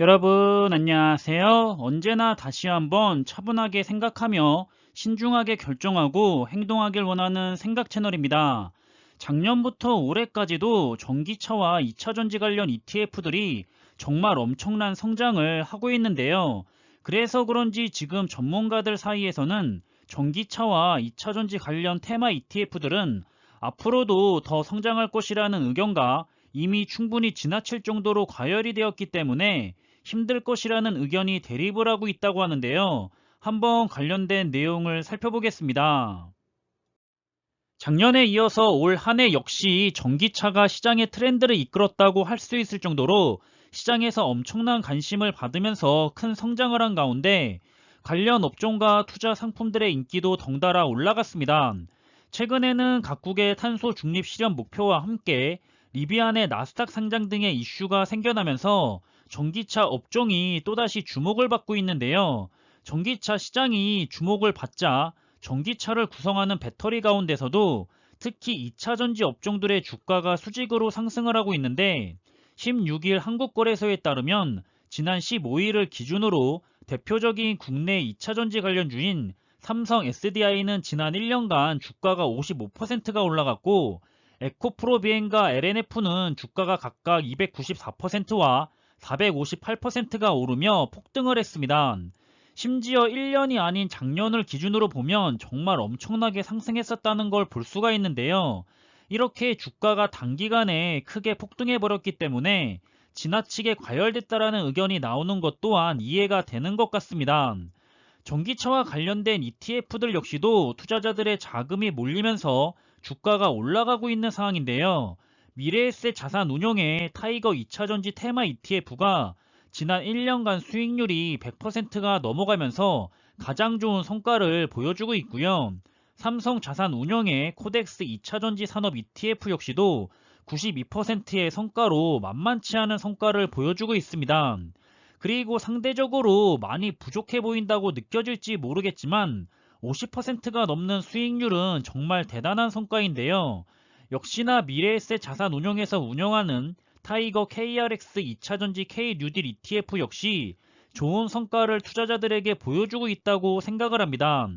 여러분, 안녕하세요. 언제나 다시 한번 차분하게 생각하며 신중하게 결정하고 행동하길 원하는 생각 채널입니다. 작년부터 올해까지도 전기차와 2차전지 관련 ETF들이 정말 엄청난 성장을 하고 있는데요. 그래서 그런지 지금 전문가들 사이에서는 전기차와 2차전지 관련 테마 ETF들은 앞으로도 더 성장할 것이라는 의견과 이미 충분히 지나칠 정도로 과열이 되었기 때문에 힘들 것이라는 의견이 대립을 하고 있다고 하는데요. 한번 관련된 내용을 살펴보겠습니다. 작년에 이어서 올 한 해 역시 전기차가 시장의 트렌드를 이끌었다고 할 수 있을 정도로 시장에서 엄청난 관심을 받으면서 큰 성장을 한 가운데 관련 업종과 투자 상품들의 인기도 덩달아 올라갔습니다. 최근에는 각국의 탄소 중립 실현 목표와 함께 리비안의 나스닥 상장 등의 이슈가 생겨나면서 전기차 업종이 또다시 주목을 받고 있는데요. 전기차 시장이 주목을 받자 전기차를 구성하는 배터리 가운데서도 특히 2차 전지 업종들의 주가가 수직으로 상승을 하고 있는데 16일 한국거래소에 따르면 지난 15일을 기준으로 대표적인 국내 2차 전지 관련주인 삼성 SDI는 지난 1년간 주가가 55%가 올라갔고 에코프로 비엔과 LNF는 주가가 각각 294%와 458%가 오르며 폭등을 했습니다. 심지어 1년이 아닌 작년을 기준으로 보면 정말 엄청나게 상승했었다는 걸 볼 수가 있는데요. 이렇게 주가가 단기간에 크게 폭등해 버렸기 때문에 지나치게 과열됐다라는 의견이 나오는 것 또한 이해가 되는 것 같습니다. 전기차와 관련된 ETF들 역시도 투자자들의 자금이 몰리면서 주가가 올라가고 있는 상황인데요. 미래에셋 자산 운용의 타이거 2차전지 테마 ETF가 지난 1년간 수익률이 100%가 넘어가면서 가장 좋은 성과를 보여주고 있고요. 삼성 자산 운용의 코덱스 2차전지 산업 ETF 역시도 92%의 성과로 만만치 않은 성과를 보여주고 있습니다. 그리고 상대적으로 많이 부족해 보인다고 느껴질지 모르겠지만 50%가 넘는 수익률은 정말 대단한 성과인데요. 역시나 미래에셋 자산 운용에서 운영하는 타이거 KRX 2차전지 K 뉴딜 ETF 역시 좋은 성과를 투자자들에게 보여주고 있다고 생각을 합니다.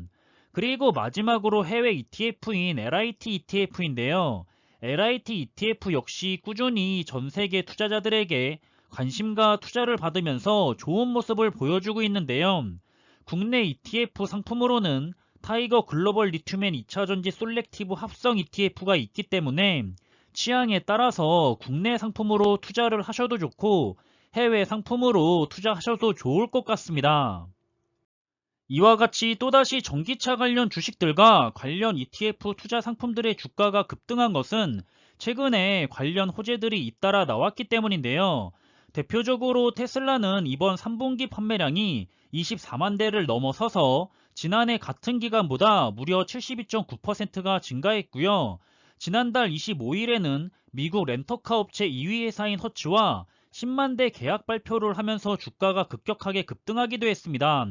그리고 마지막으로 해외 ETF인 LIT ETF인데요. LIT ETF 역시 꾸준히 전 세계 투자자들에게 관심과 투자를 받으면서 좋은 모습을 보여주고 있는데요. 국내 ETF 상품으로는 타이거 글로벌 리튬엔 2차전지 솔렉티브 합성 ETF가 있기 때문에 취향에 따라서 국내 상품으로 투자를 하셔도 좋고 해외 상품으로 투자하셔도 좋을 것 같습니다. 이와 같이 또다시 전기차 관련 주식들과 관련 ETF 투자 상품들의 주가가 급등한 것은 최근에 관련 호재들이 잇따라 나왔기 때문인데요. 대표적으로 테슬라는 이번 3분기 판매량이 24만 대를 넘어서서 지난해 같은 기간보다 무려 72.9%가 증가했고요. 지난달 25일에는 미국 렌터카 업체 2위 회사인 허츠와 10만 대 계약 발표를 하면서 주가가 급격하게 급등하기도 했습니다.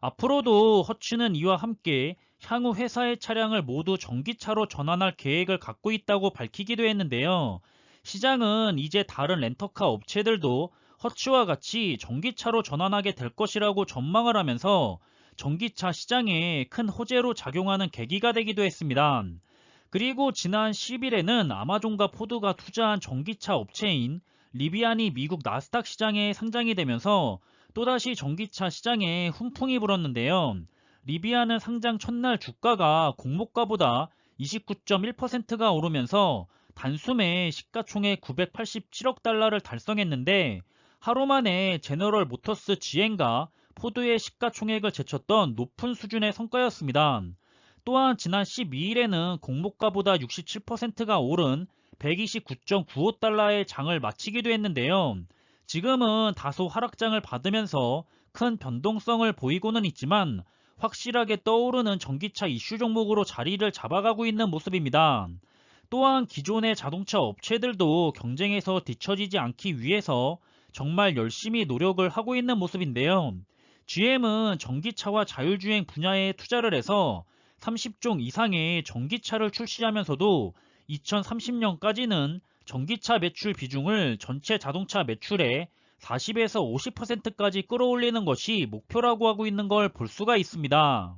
앞으로도 허츠는 이와 함께 향후 회사의 차량을 모두 전기차로 전환할 계획을 갖고 있다고 밝히기도 했는데요. 시장은 이제 다른 렌터카 업체들도 허츠와 같이 전기차로 전환하게 될 것이라고 전망을 하면서 전기차 시장에 큰 호재로 작용하는 계기가 되기도 했습니다. 그리고 지난 10일에는 아마존과 포드가 투자한 전기차 업체인 리비안이 미국 나스닥 시장에 상장이 되면서 또다시 전기차 시장에 훈풍이 불었는데요. 리비안은 상장 첫날 주가가 공모가보다 29.1%가 오르면서 단숨에 시가총액 987억 달러를 달성했는데 하루 만에 제너럴 모터스 GM과 포드의 시가총액을 제쳤던 높은 수준의 성과였습니다. 또한 지난 12일에는 공모가보다 67%가 오른 129.95달러의 장을 마치기도 했는데요. 지금은 다소 하락장을 받으면서 큰 변동성을 보이고는 있지만 확실하게 떠오르는 전기차 이슈 종목으로 자리를 잡아가고 있는 모습입니다. 또한 기존의 자동차 업체들도 경쟁에서 뒤처지지 않기 위해서 정말 열심히 노력을 하고 있는 모습인데요. GM은 전기차와 자율주행 분야에 투자를 해서 30종 이상의 전기차를 출시하면서도 2030년까지는 전기차 매출 비중을 전체 자동차 매출의 40에서 50%까지 끌어올리는 것이 목표라고 하고 있는 걸 볼 수가 있습니다.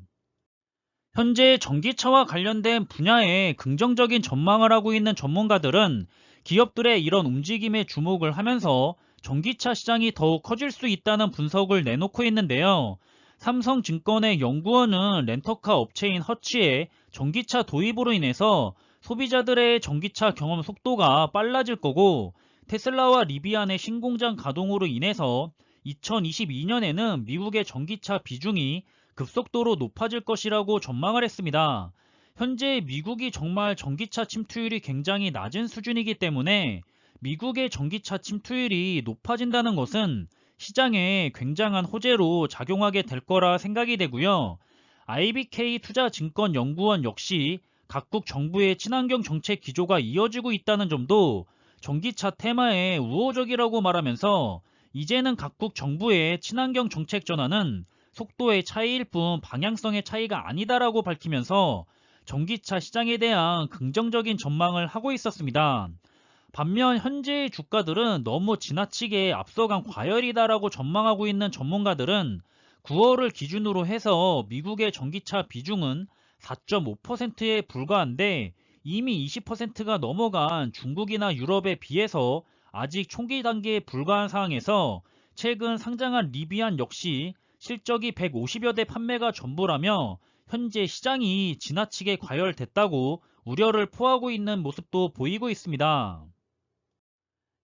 현재 전기차와 관련된 분야에 긍정적인 전망을 하고 있는 전문가들은 기업들의 이런 움직임에 주목을 하면서 전기차 시장이 더욱 커질 수 있다는 분석을 내놓고 있는데요. 삼성증권의 연구원은 렌터카 업체인 허치의 전기차 도입으로 인해서 소비자들의 전기차 경험 속도가 빨라질 거고 테슬라와 리비안의 신공장 가동으로 인해서 2022년에는 미국의 전기차 비중이 급속도로 높아질 것이라고 전망을 했습니다. 현재 미국이 정말 전기차 침투율이 굉장히 낮은 수준이기 때문에 미국의 전기차 침투율이 높아진다는 것은 시장에 굉장한 호재로 작용하게 될 거라 생각이 되고요. IBK 투자증권 연구원 역시 각국 정부의 친환경 정책 기조가 이어지고 있다는 점도 전기차 테마에 우호적이라고 말하면서 이제는 각국 정부의 친환경 정책 전환은 속도의 차이일 뿐 방향성의 차이가 아니다라고 밝히면서 전기차 시장에 대한 긍정적인 전망을 하고 있었습니다. 반면 현재의 주가들은 너무 지나치게 앞서간 과열이다라고 전망하고 있는 전문가들은 9월을 기준으로 해서 미국의 전기차 비중은 4.5%에 불과한데 이미 20%가 넘어간 중국이나 유럽에 비해서 아직 총기 단계에 불과한 상황에서 최근 상장한 리비안 역시 실적이 150여 대 판매가 전부라며 현재 시장이 지나치게 과열됐다고 우려를 포하고 있는 모습도 보이고 있습니다.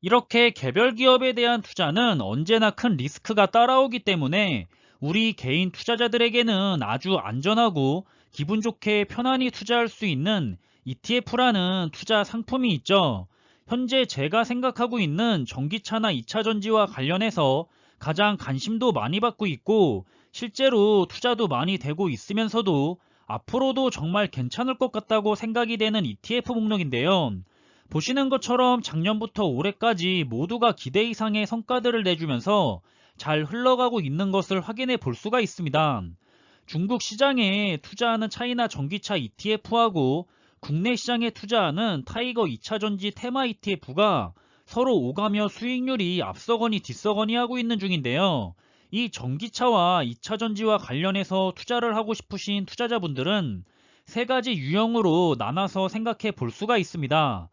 이렇게 개별 기업에 대한 투자는 언제나 큰 리스크가 따라오기 때문에 우리 개인 투자자들에게는 아주 안전하고 기분 좋게 편안히 투자할 수 있는 ETF라는 투자 상품이 있죠. 현재 제가 생각하고 있는 전기차나 2차 전지와 관련해서 가장 관심도 많이 받고 있고 실제로 투자도 많이 되고 있으면서도 앞으로도 정말 괜찮을 것 같다고 생각이 되는 ETF 목록인데요. 보시는 것처럼 작년부터 올해까지 모두가 기대 이상의 성과들을 내주면서 잘 흘러가고 있는 것을 확인해 볼 수가 있습니다. 중국 시장에 투자하는 차이나 전기차 ETF하고 국내 시장에 투자하는 타이거 2차전지 테마 ETF가 서로 오가며 수익률이 앞서거니 뒤서거니 하고 있는 중인데요. 이 전기차와 2차전지와 관련해서 투자를 하고 싶으신 투자자분들은 세 가지 유형으로 나눠서 생각해 볼 수가 있습니다.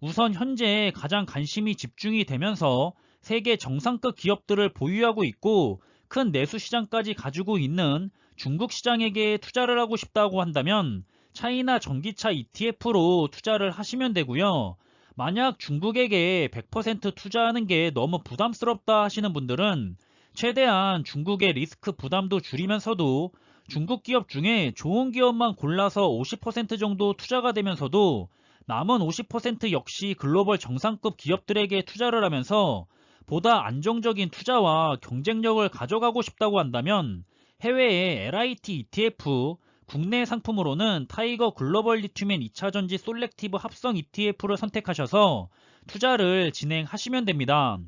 우선 현재 가장 관심이 집중이 되면서 세계 정상급 기업들을 보유하고 있고 큰 내수 시장까지 가지고 있는 중국 시장에게 투자를 하고 싶다고 한다면 차이나 전기차 ETF로 투자를 하시면 되고요. 만약 중국에게 100% 투자하는 게 너무 부담스럽다 하시는 분들은 최대한 중국의 리스크 부담도 줄이면서도 중국 기업 중에 좋은 기업만 골라서 50% 정도 투자가 되면서도 남은 50% 역시 글로벌 정상급 기업들에게 투자를 하면서 보다 안정적인 투자와 경쟁력을 가져가고 싶다고 한다면 해외의 LIT ETF, 국내 상품으로는 타이거 글로벌 리튬엔 2차전지 솔렉티브 합성 ETF를 선택하셔서 투자를 진행하시면 됩니다.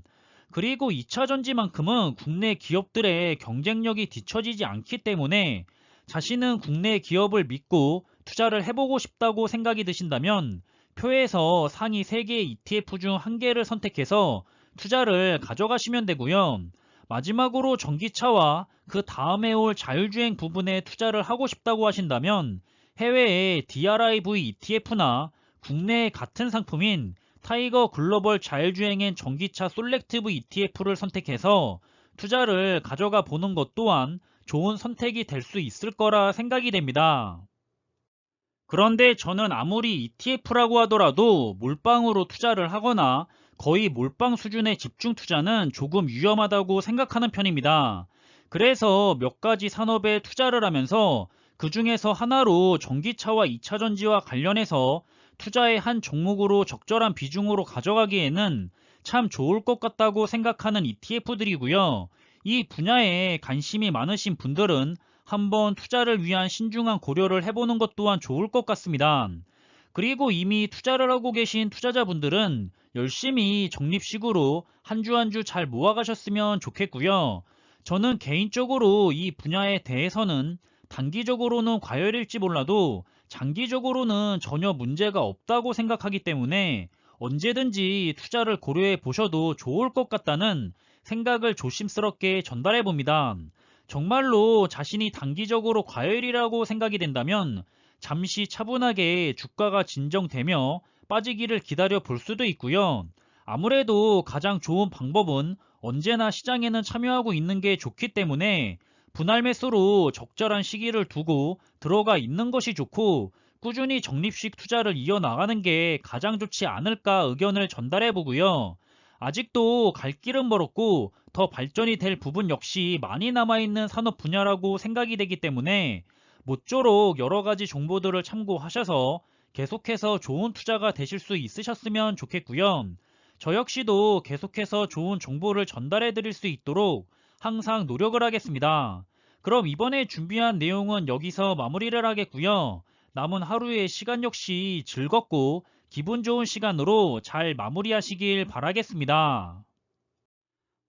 그리고 2차전지만큼은 국내 기업들의 경쟁력이 뒤처지지 않기 때문에 자신은 국내 기업을 믿고 투자를 해보고 싶다고 생각이 드신다면 표에서 상위 3개의 ETF 중한 개를 선택해서 투자를 가져가시면 되고요. 마지막으로 전기차와 그 다음에 올 자율주행 부분에 투자를 하고 싶다고 하신다면 해외의 DRIV ETF나 국내의 같은 상품인 타이거 글로벌 자율주행엔 전기차 솔렉티브 ETF를 선택해서 투자를 가져가 보는 것 또한 좋은 선택이 될 수 있을 거라 생각이 됩니다. 그런데 저는 아무리 ETF라고 하더라도 몰빵으로 투자를 하거나 거의 몰빵 수준의 집중 투자는 조금 위험하다고 생각하는 편입니다. 그래서 몇 가지 산업에 투자를 하면서 그 중에서 하나로 전기차와 2차전지와 관련해서 투자의 한 종목으로 적절한 비중으로 가져가기에는 참 좋을 것 같다고 생각하는 ETF들이고요. 이 분야에 관심이 많으신 분들은 한번 투자를 위한 신중한 고려를 해보는 것 또한 좋을 것 같습니다. 그리고 이미 투자를 하고 계신 투자자분들은 열심히 적립식으로 한 주 한 주 잘 모아가셨으면 좋겠고요. 저는 개인적으로 이 분야에 대해서는 단기적으로는 과열일지 몰라도 장기적으로는 전혀 문제가 없다고 생각하기 때문에 언제든지 투자를 고려해 보셔도 좋을 것 같다는 생각을 조심스럽게 전달해 봅니다. 정말로 자신이 단기적으로 과열이라고 생각이 된다면 잠시 차분하게 주가가 진정되며 빠지기를 기다려 볼 수도 있고요. 아무래도 가장 좋은 방법은 언제나 시장에는 참여하고 있는 게 좋기 때문에 분할 매수로 적절한 시기를 두고 들어가 있는 것이 좋고 꾸준히 적립식 투자를 이어나가는 게 가장 좋지 않을까 의견을 전달해 보고요. 아직도 갈 길은 멀었고 더 발전이 될 부분 역시 많이 남아있는 산업 분야라고 생각이 되기 때문에 모쪼록 여러 가지 정보들을 참고하셔서 계속해서 좋은 투자가 되실 수 있으셨으면 좋겠고요. 저 역시도 계속해서 좋은 정보를 전달해 드릴 수 있도록 항상 노력을 하겠습니다. 그럼 이번에 준비한 내용은 여기서 마무리를 하겠고요. 남은 하루의 시간 역시 즐겁고 기분 좋은 시간으로 잘 마무리하시길 바라겠습니다.